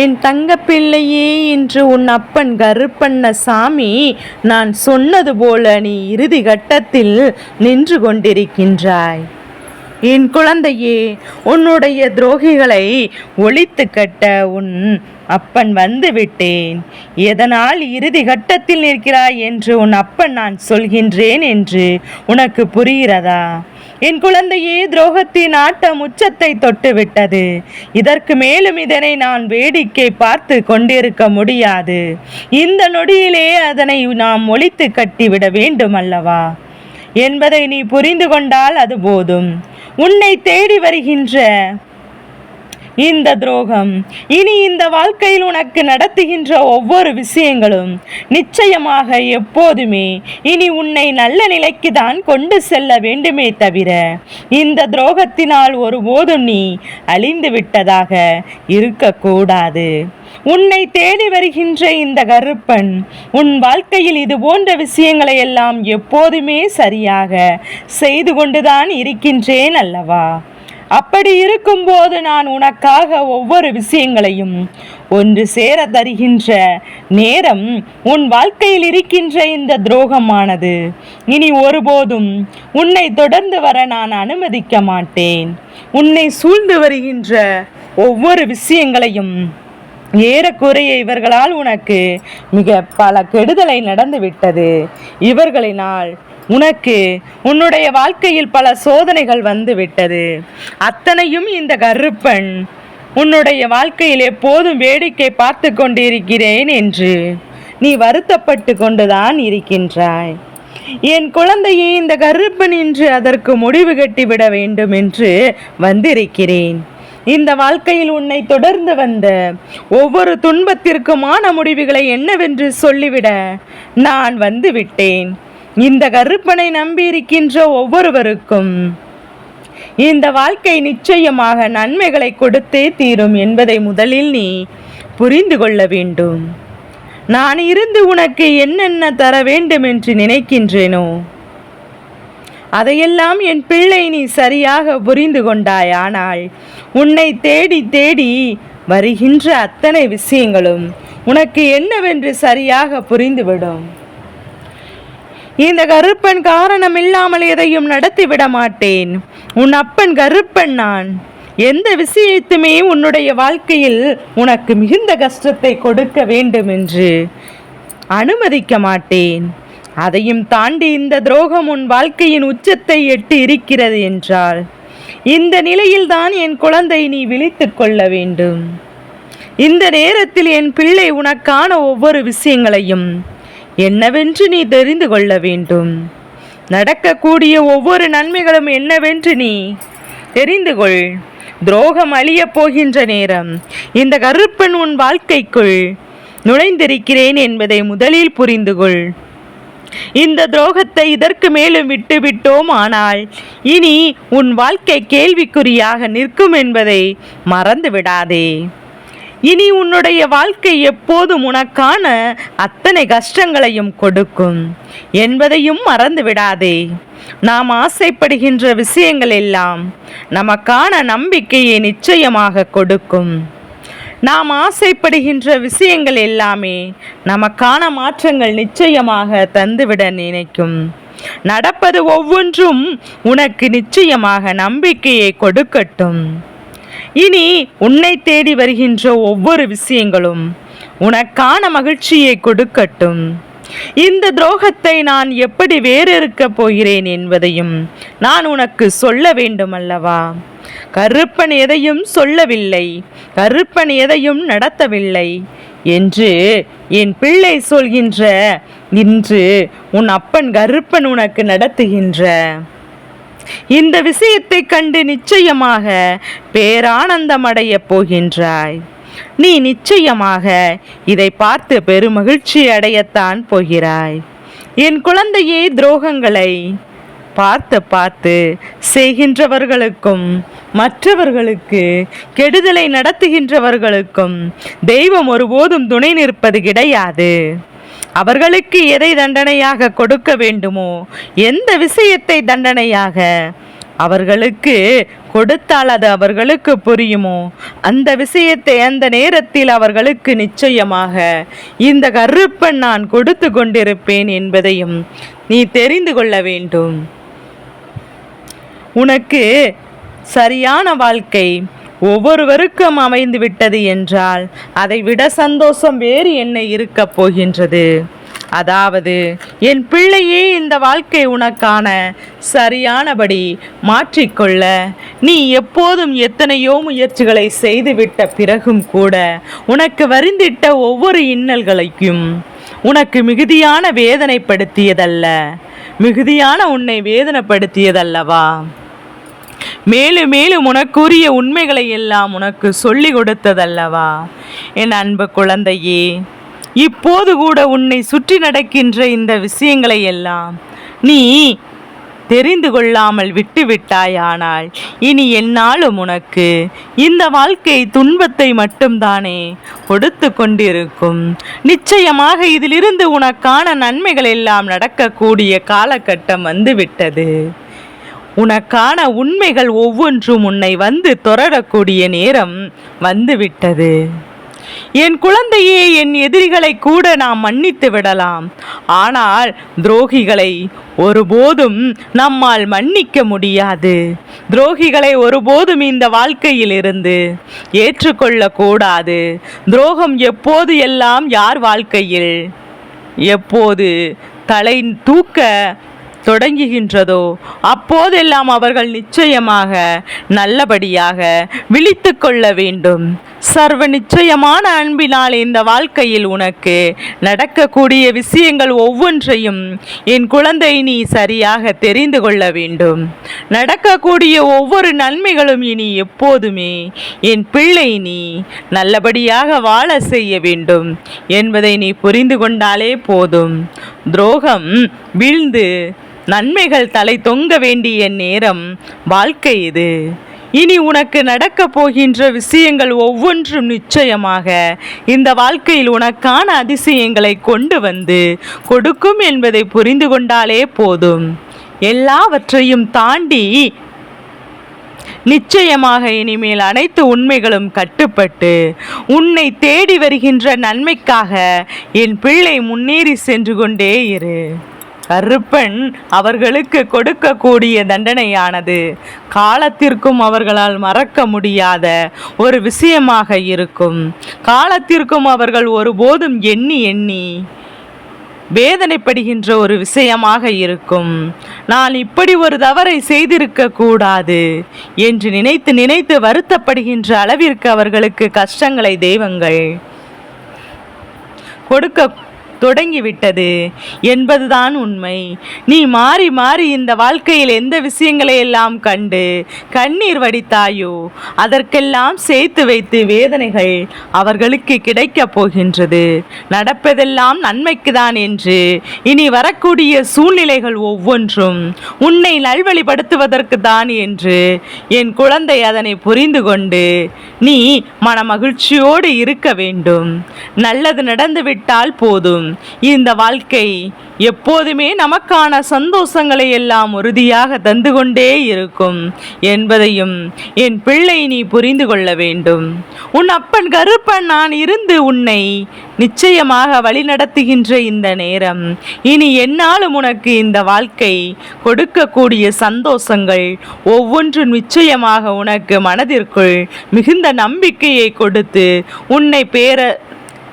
என் தங்க பிள்ளையே இன்று உன் அப்பன் கருப்பண்ண சாமி நான் சொன்னது போல நீ இறுதி கட்டத்தில் நின்று கொண்டிருக்கின்றாய். என் குழந்தையே உன்னுடைய துரோகிகளை ஒழித்து கட்ட உன் அப்பன் வந்து விட்டேன் எதனால் இறுதி கட்டத்தில் நிற்கிறாய் என்று உன் அப்பன் நான் சொல்கின்றேன் என்று உனக்கு புரிகிறதா? என் குழந்தையே துரோகத்தின் ஆட்டம் உச்சத்தை தொட்டுவிட்டது. இதற்கு மேலும் இதனை நான் வேடிக்கை பார்த்து கொண்டிருக்க முடியாது. இந்த நொடியிலே அதனை நாம் ஒழித்து கட்டிவிட வேண்டும் அல்லவா என்பதை நீ புரிந்து கொண்டால் அது போதும். உன்னை தேடி வருகின்ற இந்த துரோகம். இனி இந்த வாழ்க்கையில் உனக்கு நடத்துகின்ற ஒவ்வொரு விஷயங்களும் நிச்சயமாக எப்போதுமே இனி உன்னை நல்ல நிலைக்கு தான் கொண்டு செல்ல வேண்டுமே தவிர இந்த துரோகத்தினால் ஒருபோதும் நீ அழிந்து விட்டதாக இருக்கக்கூடாது. உன்னை தேடி வருகின்ற இந்த கருப்பன் உன் வாழ்க்கையில் இது போன்ற விஷயங்களை எல்லாம் எப்போதுமே சரியாக செய்து கொண்டுதான் இருக்கின்றேன் அல்லவா? அப்படி இருக்கும்போது நான் உனக்காக ஒவ்வொரு விஷயங்களையும் ஒன்று சேர தருகின்ற நேரம் உன் வாழ்க்கையில் இருக்கின்ற இந்த துரோகமானது. இனி ஒருபோதும் உன்னை தொடர்ந்து வர நான் அனுமதிக்க மாட்டேன். உன்னை சூழ்ந்து வருகின்ற ஒவ்வொரு விஷயங்களையும் ஏறக்குறைய இவர்களால் உனக்கு மிக பல கெடுதலை நடந்துவிட்டது. இவர்களினால் உனக்கு உன்னுடைய வாழ்க்கையில் பல சோதனைகள் வந்து விட்டது அத்தனையும் இந்த கருப்பன் உன்னுடைய வாழ்க்கையில் எப்போதும் வேடிக்கை பார்த்து கொண்டிருக்கிறேன் என்று நீ வருத்தப்பட்டு கொண்டுதான் இருக்கின்றாய். என் குழந்தையை இந்த கருப்பன் இன்று அதற்கு முடிவு கட்டிவிட வேண்டும் என்று வந்திருக்கிறேன். இந்த வாழ்க்கையில் உன்னை தொடர்ந்து வந்த ஒவ்வொரு துன்பத்திற்குமான முடிவுகளை என்னவென்று சொல்லிவிட நான் வந்து விட்டேன் இந்த கருப்பனை நம்பியிருக்கின்ற ஒவ்வொருவருக்கும் இந்த வாழ்க்கை நிச்சயமாக நன்மைகளை கொடுத்தே தீரும் என்பதை முதலில் நீ புரிந்து கொள்ள வேண்டும். நான் இருந்து உனக்கு என்னென்ன தர வேண்டும் என்று நினைக்கின்றேனோ அதையெல்லாம் என் பிள்ளை நீ சரியாக புரிந்து கொண்டாய் ஆனால் உன்னை தேடி தேடி வருகின்ற அத்தனை விஷயங்களும் உனக்கு என்னவென்று சரியாக புரிந்துவிடும். இந்த கருப்பன் காரணம் இல்லாமல் எதையும் நடத்திவிட மாட்டேன் உன் அப்பன் கருப்பன் நான். எந்த விஷயத்துமே உன்னுடைய வாழ்க்கையில் உனக்கு மிகுந்த கஷ்டத்தை கொடுக்க வேண்டும் என்று அனுமதிக்க மாட்டேன் அதையும் தாண்டி இந்த துரோகம் உன் வாழ்க்கையின் உச்சத்தை எட்டு இருக்கிறது என்றால் இந்த நிலையில்தான் என் குழந்தை நீ விழித்து கொள்ள வேண்டும். இந்த நேரத்தில் என் பிள்ளை உனக்கான ஒவ்வொரு விஷயங்களையும் என்னவென்று நீ தெரிந்து கொள்ள வேண்டும். நடக்கக்கூடிய ஒவ்வொரு நன்மைகளும் என்னவென்று நீ தெரிந்து கொள். துரோகம் அழியப் போகின்ற நேரம் இந்த கருப்பன் உன் வாழ்க்கைக்குள் நுழைந்திருக்கிறேன் என்பதை முதலில் புரிந்து கொள். இந்த துரோகத்தை இதற்கு மேலும் விட்டுவிட்டோம் ஆனால் இனி உன் வாழ்க்கை கேள்விக்குறியாக நிற்கும் என்பதை மறந்து விடாதே. இனி உன்னுடைய வாழ்க்கை எப்போதும் உனக்கான அத்தனை கஷ்டங்களையும் கொடுக்கும். என்பதையும் மறந்து விடாதே. நாம் ஆசைப்படுகின்ற விஷயங்கள் எல்லாம் நமக்கான நம்பிக்கையை நிச்சயமாக கொடுக்கும். நாம் ஆசைப்படுகின்ற விஷயங்கள் எல்லாமே நமக்கான மாற்றங்கள் நிச்சயமாக தந்துவிட நினைக்கும். நடப்பது ஒவ்வொன்றும் உனக்கு நிச்சயமாக நம்பிக்கையை கொடுக்கட்டும். இனி உன்னை தேடி வருகின்ற ஒவ்வொரு விஷயங்களும் உனக்கான மகிழ்ச்சியை கொடுக்கட்டும். இந்த துரோகத்தை நான் எப்படி வேறறுக்கப் போகிறேன் என்பதையும் நான் உனக்கு சொல்ல வேண்டும் அல்லவா கருப்பன் எதையும் சொல்லவில்லை. கருப்பன் எதையும் நடத்தவில்லை என்று என் பிள்ளை சொல்கின்ற இன்று உன் அப்பன் கருப்பன் உனக்கு நடத்துகின்ற இந்த விஷயத்தை கண்டு நிச்சயமாக பேரானந்தமடையப் போகின்றாய். நீ நிச்சயமாக இதை பார்த்து பெருமகிழ்ச்சி அடையத்தான் போகிறாய். என் குழந்தையே துரோகங்களை பார்த்து பார்த்து செய்கின்றவர்களுக்கும் மற்றவர்களுக்கு கெடுதலை நடத்துகின்றவர்களுக்கும் தெய்வம் ஒருபோதும் துணை நிற்பது கிடையாது. அவர்களுக்கு எதை தண்டனையாக கொடுக்க வேண்டுமோ எந்த விஷயத்தை தண்டனையாக அவர்களுக்கு கொடுத்தால் அது அவர்களுக்கு புரியுமோ அந்த விஷயத்தை அந்த நேரத்தில் அவர்களுக்கு நிச்சயமாக இந்த கருப்பன் நான் கொடுத்து கொண்டிருப்பேன் என்பதையும் நீ தெரிந்து கொள்ள வேண்டும். உனக்கு சரியான வாழ்க்கை ஒவ்வொருவருக்கும் அமைந்து விட்டது என்றால் அதை விட சந்தோஷம் வேறு என்ன இருக்கப் போகின்றது? அதாவது என் பிள்ளையே இந்த வாழ்க்கை உனக்கான சரியானபடி மாற்றிக்கொள்ள நீ எப்போதும் எத்தனையோ முயற்சிகளை செய்துவிட்ட பிறகும் கூட உனக்கு வருந்திட்ட ஒவ்வொரு இன்னல்களையும் உனக்கு மிகுதியான வேதனைப்படுத்தியதல்ல. மிகுதியான உன்னை வேதனைப்படுத்தியதல்லவா? மேலும் மேலும் உனக்குரிய உண்மைகளை எல்லாம் உனக்கு சொல்லி கொடுத்ததல்லவா? என் அன்பு குழந்தையே இப்போது கூட உன்னை சுற்றி நடக்கின்ற இந்த விஷயங்களை எல்லாம் நீ தெரிந்து கொள்ளாமல் விட்டுவிட்டாயானால் இனி என்னாலும் உனக்கு இந்த வாழ்க்கை துன்பத்தை மட்டும்தானே கொடுத்து கொண்டிருக்கும். நிச்சயமாக இதிலிருந்து உனக்கான நன்மைகள் எல்லாம் நடக்கக்கூடிய காலகட்டம் வந்துவிட்டது. உனக்கான உண்மைகள் ஒவ்வொன்றும் உன்னை வந்து தொடரக்கூடிய நேரம் வந்துவிட்டது. என் குழந்தையே என் எதிரிகளை கூட நாம் மன்னித்து விடலாம். ஆனால் துரோகிகளை ஒருபோதும் நம்மால் மன்னிக்க முடியாது. துரோகிகளை ஒருபோதும் இந்த வாழ்க்கையில் இருந்து ஏற்றுக்கொள்ள கூடாது துரோகம் எப்போது எல்லாம் யார் வாழ்க்கையில்? எப்போது தலை தூக்க தொடங்குகின்றதோ? அப்போதெல்லாம் அவர்கள் நிச்சயமாக நல்லபடியாக விழித்து கொள்ள வேண்டும். சர்வ நிச்சயமான அன்பினால் இந்த வாழ்க்கையில் உனக்கு நடக்கக்கூடிய விஷயங்கள் ஒவ்வொன்றையும் என் குழந்தை நீ சரியாக தெரிந்து கொள்ள வேண்டும். நடக்கக்கூடிய ஒவ்வொரு நன்மைகளும் இனி எப்போதுமே என் பிள்ளை நீ நல்லபடியாக வாழ செய்ய வேண்டும் என்பதை நீ புரிந்து கொண்டாலே போதும். துரோகம் வீழ்ந்து நன்மைகள் தலை தொங்க வேண்டிய நேரம். வாழ்க்கை இது. இனி உனக்கு நடக்கப் போகின்ற விஷயங்கள் ஒவ்வொன்றும் நிச்சயமாக. இந்த வாழ்க்கையில் உனக்கான அதிசயங்களை கொண்டு வந்து கொடுக்கும் என்பதை புரிந்து கொண்டாலே போதும். எல்லாவற்றையும் தாண்டி நிச்சயமாக இனிமேல் அனைத்து உண்மைகளும் கட்டுப்பட்டு உன்னை தேடி வருகின்ற நன்மைக்காக என் பிள்ளை முன்னேறி சென்று கொண்டே இரு. கருப்பன் அவர்களுக்கு கொடுக்கக்கூடிய தண்டனையானது. காலத்திற்கும் அவர்களால் மறக்க முடியாத ஒரு விஷயமாக இருக்கும். காலத்திற்கும் அவர்கள் ஒருபோதும் எண்ணி எண்ணி வேதனைப்படுகின்ற ஒரு விஷயமாக இருக்கும். நான் இப்படி ஒரு தவறை செய்திருக்க கூடாது என்று நினைத்து நினைத்து வருத்தப்படுகின்ற அளவிற்கு அவர்களுக்கு கஷ்டங்களை தெய்வங்கள் கொடுக்க தொடங்கிவிட்டது. என்பதுதான் உண்மை. நீ மாறி மாறி இந்த வாழ்க்கையில் எந்த விஷயங்களை எல்லாம் கண்டு கண்ணீர் வடித்தாயோ அதற்கெல்லாம் சேர்த்து வைத்து வேதனைகள் அவர்களுக்கு கிடைக்கப் போகின்றது. நடப்பதெல்லாம் நன்மைக்குதான் என்று இனி வரக்கூடிய சூழ்நிலைகள் ஒவ்வொன்றும் உன்னை நல்வழிப்படுத்துவதற்கு தான் என்று என் குழந்தை அதனை புரிந்து கொண்டு நீ மன மகிழ்ச்சியோடு இருக்க வேண்டும். நல்லது நடந்துவிட்டால் போதும். இந்த வாழ்க்கை எப்போதுமே நமக்கான சந்தோஷங்களை எல்லாம் உறுதியாக தந்து கொண்டே இருக்கும் என்பதையும் என் பிள்ளை நீ புரிந்து கொள்ள வேண்டும். உன் அப்பன் கருப்பன் நான் இருந்து உன்னை நிச்சயமாக வழிநடத்துகின்ற இந்த நேரம். இனி என்னாலும் உனக்கு இந்த வாழ்க்கை கொடுக்கக்கூடிய சந்தோஷங்கள் ஒவ்வொன்றும் நிச்சயமாக உனக்கு மனதிற்குள் மிகுந்த நம்பிக்கையை கொடுத்து உன்னை பேர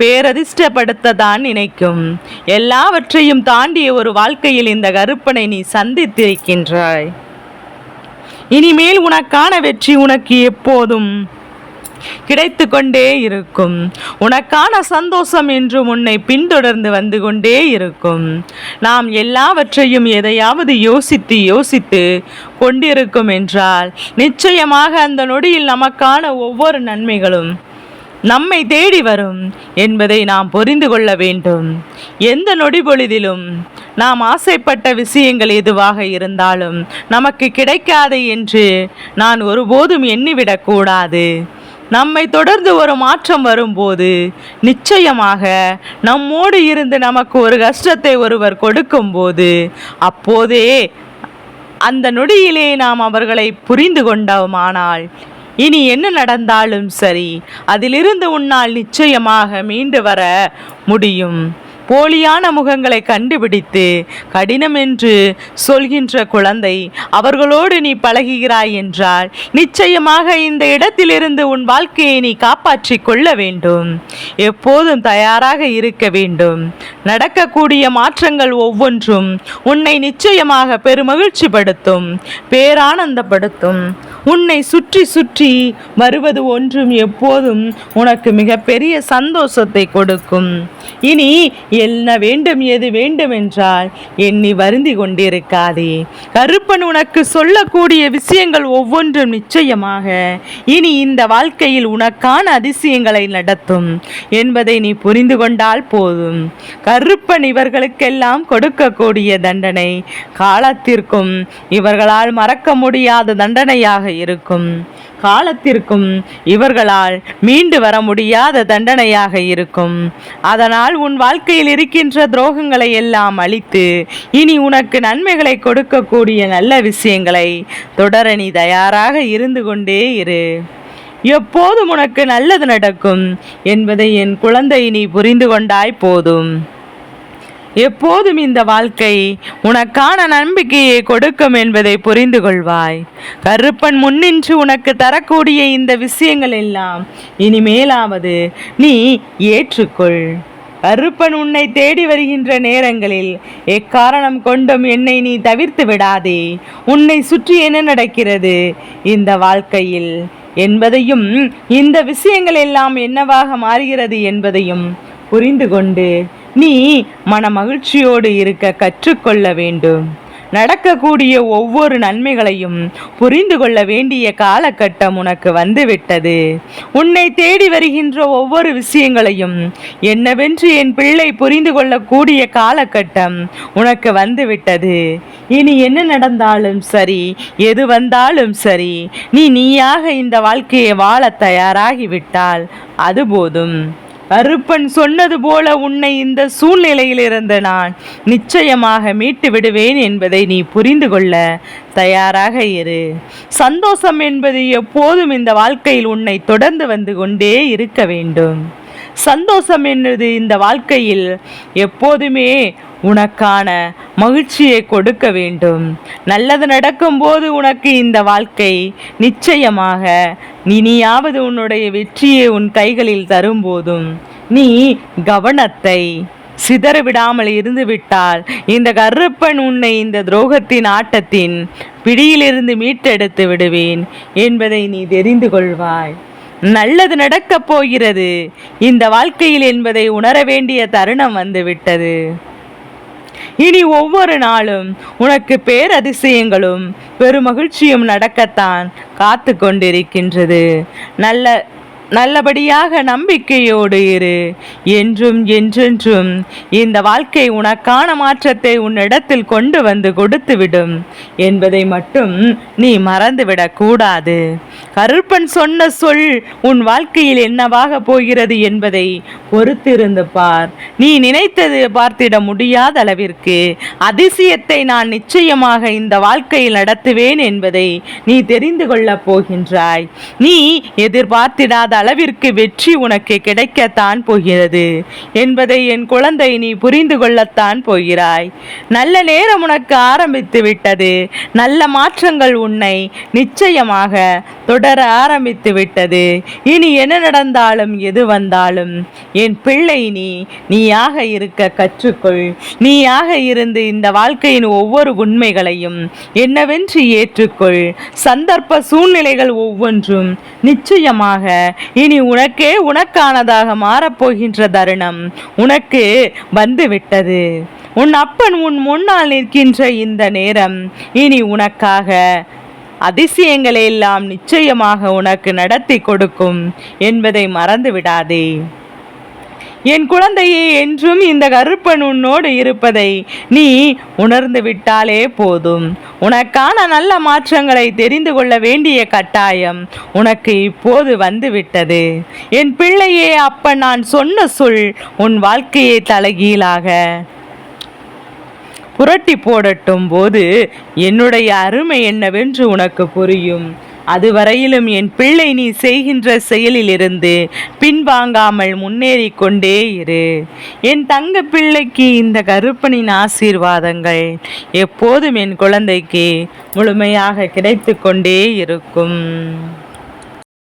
பேரதிர்ஷ்டப்படுத்த தான் நினைக்கும். எல்லாவற்றையும் தாண்டிய ஒரு வாழ்க்கையில் இந்த கருப்பனை நீ சந்தித்திருக்கின்றாய். இனிமேல் உனக்கான வெற்றி உனக்கு எப்போதும் கிடைத்து கொண்டே இருக்கும். உனக்கான சந்தோஷம் என்று உன்னை பின்தொடர்ந்து வந்து கொண்டே இருக்கும். நாம் எல்லாவற்றையும் எதையாவது யோசித்து யோசித்து கொண்டிருக்கும் என்றால் நிச்சயமாக அந்த நொடியில் நமக்கான ஒவ்வொரு நன்மைகளும் நம்மை தேடி வரும் என்பதை நாம் புரிந்து கொள்ள வேண்டும். எந்த நொடி பொழுதிலும் நாம் ஆசைப்பட்ட விஷயங்கள் எதுவாக இருந்தாலும் நமக்கு கிடைக்காது என்று நான் ஒருபோதும் எண்ணிவிடக்கூடாது. நம்மை தொடர்ந்து ஒரு மாற்றம் வரும்போது நிச்சயமாக நம்மோடு இருந்து நமக்கு ஒரு கஷ்டத்தை ஒருவர் கொடுக்கும்போது அப்போதே அந்த நொடியிலே நாம் அவர்களை புரிந்து கொண்டோமானால் இனி என்ன நடந்தாலும் சரி அதிலிருந்து உன்னால் நிச்சயமாக மீண்டு வர முடியும். போலியான முகங்களை கண்டுபிடித்து கடினம் என்று சொல்கின்ற குழந்தை அவர்களோடு நீ பழகுகிறாய் என்றால் நிச்சயமாக இந்த இடத்திலிருந்து உன் வாழ்க்கையை நீ காப்பாற்றி கொள்ள வேண்டும். எப்போதும் தயாராக இருக்க வேண்டும். நடக்கக்கூடிய மாற்றங்கள் ஒவ்வொன்றும் உன்னை நிச்சயமாக பெருமகிழ்ச்சிப்படுத்தும் பேரானந்தப்படுத்தும். உன்னை சுற்றி சுற்றி வருவது ஒன்றும் எப்போதும் உனக்கு மிகப்பெரிய சந்தோஷத்தை கொடுக்கும். இனி என்ன வேண்டும் எது வேண்டும் என்றால் எண்ணி வருந்தி கொண்டிருக்காதே. கருப்பன் உனக்கு சொல்லக்கூடிய விஷயங்கள் ஒவ்வொன்றும் நிச்சயமாக. இனி இந்த வாழ்க்கையில் உனக்கான அதிசயங்களை நடத்தும் என்பதை நீ புரிந்து கொண்டால் போதும். கருப்பன் இவர்களுக்கெல்லாம் கொடுக்கக்கூடிய தண்டனை காலத்திற்கும் இவர்களால் மறக்க முடியாத தண்டனையாக இருக்கும். காலத்திற்கும் இவர்களால் மீண்டு வர முடியாத தண்டனையாக இருக்கும். அதனால் உன் வாழ்க்கையில் இருக்கின்ற துரோகங்களை எல்லாம் அழித்து இனி உனக்கு நன்மைகளை கொடுக்கக்கூடிய நல்ல விஷயங்களை தொடர நீ தயாராக இருந்து கொண்டே இரு. எப்போதும் உனக்கு நல்லது நடக்கும் என்பதை என் குழந்தை நீ புரிந்து கொண்டாய் போதும். எப்போதும் இந்த வாழ்க்கை உனக்கான நம்பிக்கையை கொடுக்கும் என்பதை புரிந்து கொள்வாய். கருப்பன் முன்னின்று உனக்கு தரக்கூடிய இந்த விஷயங்கள் எல்லாம் இனிமேலாவது நீ ஏற்றுக்கொள். கருப்பன் உன்னை தேடி வருகின்ற நேரங்களில் எக்காரணம் கொண்டும் என்னை நீ தவிர்த்து விடாதே. உன்னை சுற்றி என்ன நடக்கிறது? இந்த வாழ்க்கையில் என்பதையும் இந்த விஷயங்கள் எல்லாம் என்னவாக மாறுகிறது என்பதையும் புரிந்து கொண்டு நீ மன மகிழ்ச்சியோடு இருக்க கற்றுக்கொள்ள வேண்டும். நடக்கக்கூடிய ஒவ்வொரு நன்மைகளையும் புரிந்து கொள்ள வேண்டிய காலகட்டம் உனக்கு வந்துவிட்டது. உன்னை தேடி வருகின்ற ஒவ்வொரு விஷயங்களையும் என்னவென்று என் பிள்ளை புரிந்து கொள்ளக்கூடிய காலகட்டம் உனக்கு வந்துவிட்டது. இனி என்ன நடந்தாலும் சரி எது வந்தாலும் சரி நீ நீயாக இந்த வாழ்க்கையை வாழ தயாராகிவிட்டால் அது போதும். அருப்பன் சொன்னது போல உன்னை இந்த சூழ்நிலையிலிருந்து நான் நிச்சயமாக மீட்டு விடுவேன் என்பதை நீ புரிந்து கொள்ள தயாராக இரு. சந்தோஷம் என்பது எப்போதும் இந்த வாழ்க்கையில் உன்னை தொடர்ந்து வந்து கொண்டே இருக்க வேண்டும். சந்தோஷம் என்பது இந்த வாழ்க்கையில் எப்போதுமே உனக்கான மகிழ்ச்சியை கொடுக்க வேண்டும். நல்லது நடக்கும்போது உனக்கு இந்த வாழ்க்கை நிச்சயமாக இனியாவது உன்னுடைய வெற்றியை உன் கைகளில் தரும்போதும் நீ கவனத்தை சிதறவிடாமல் இருந்து விட்டால் இந்த கருப்பன் உன்னை இந்த துரோகத்தின் ஆட்டத்தின் பிடியிலிருந்து மீட்டெடுத்து விடுவேன் என்பதை நீ தெரிந்து கொள்வாய். நல்லது நடக்கப் போகிறது. இந்த வாழ்க்கையில் என்பதை உணர வேண்டிய தருணம் வந்துவிட்டது. இனி ஒவ்வொரு நாளும் உனக்கு பேரதிசயங்களும் பெருமகிழ்ச்சியும் நடக்கத்தான் காத்து கொண்டிருக்கின்றது நல்ல நல்லபடியாக நம்பிக்கையோடு இரு. என்றும் என்றென்றும் இந்த வாழ்க்கை உனக்கான மாற்றத்தை உன்னிடத்தில் கொண்டு வந்து கொடுத்துவிடும் என்பதை மட்டும் நீ மறந்துவிடக் கூடாது. கருப்பன் சொன்ன சொல் உன் வாழ்க்கையில் என்னவாக போகிறது என்பதை பொறுத்திருந்து பார். நீ நினைத்தது பார்த்திட முடியாத அளவிற்கு அதிசயத்தை நான் நிச்சயமாக இந்த வாழ்க்கையில் நடத்துவேன் என்பதை நீ தெரிந்து கொள்ளப் போகின்றாய். நீ எதிர்பார்த்திடாத அளவிற்கு வெற்றி உனக்கு கிடைக்கத்தான் போகிறது என்பதை என் குழந்தை நீ புரிந்து கொள்ளத்தான் போகிறாய். நல்ல நேரம் உனக்கு ஆரம்பித்து விட்டது. நல்ல மாற்றங்கள் உன்னை நிச்சயமாக தொடர ஆரம்பித்து விட்டது. இனி என்ன நடந்தாலும் எது வந்தாலும் என் பிள்ளை நீ நீயாக இருக்க கற்றுக்கொள். நீயாக இருந்து இந்த வாழ்க்கையின் ஒவ்வொரு உண்மைகளையும் என்னவென்று ஏற்றுக்கொள். சந்தர்ப்ப சூழ்நிலைகள் ஒவ்வொன்றும் நிச்சயமாக இனி உனக்கே உனக்கானதாக மாறப்போகின்ற தருணம் உனக்கு வந்துவிட்டது. உன் அப்பன் உன் முன்னால் நிற்கின்ற இந்த நேரம் இனி உனக்காக அதிசயங்களை எல்லாம் நிச்சயமாக உனக்கு நடத்தி கொடுக்கும் என்பதை மறந்து விடாதே என் குழந்தையே என்றும் இந்த கருப்பன் உன்னோடு இருப்பதை நீ உணர்ந்து விட்டாலே போதும். உனக்கான நல்ல மாற்றங்களை தெரிந்து கொள்ள வேண்டிய கட்டாயம் உனக்கு இப்போது வந்துவிட்டது. என் பிள்ளையே அப்ப நான் சொன்ன சொல் உன் வாழ்க்கையை தலைகீழாக. புரட்டி போடட்டும் போது என்னுடைய அருமை என்னவென்று உனக்கு புரியும். அதுவரையிலும் என் பிள்ளை நீ செய்கின்ற செயலிலிருந்து பின்வாங்காமல் முன்னேறி கொண்டே இரு. என் தங்க பிள்ளைக்கு இந்த கருப்பனின் ஆசீர்வாதங்கள் எப்போதும் என் குழந்தைக்கு முழுமையாக கிடைத்து கொண்டே இருக்கும்.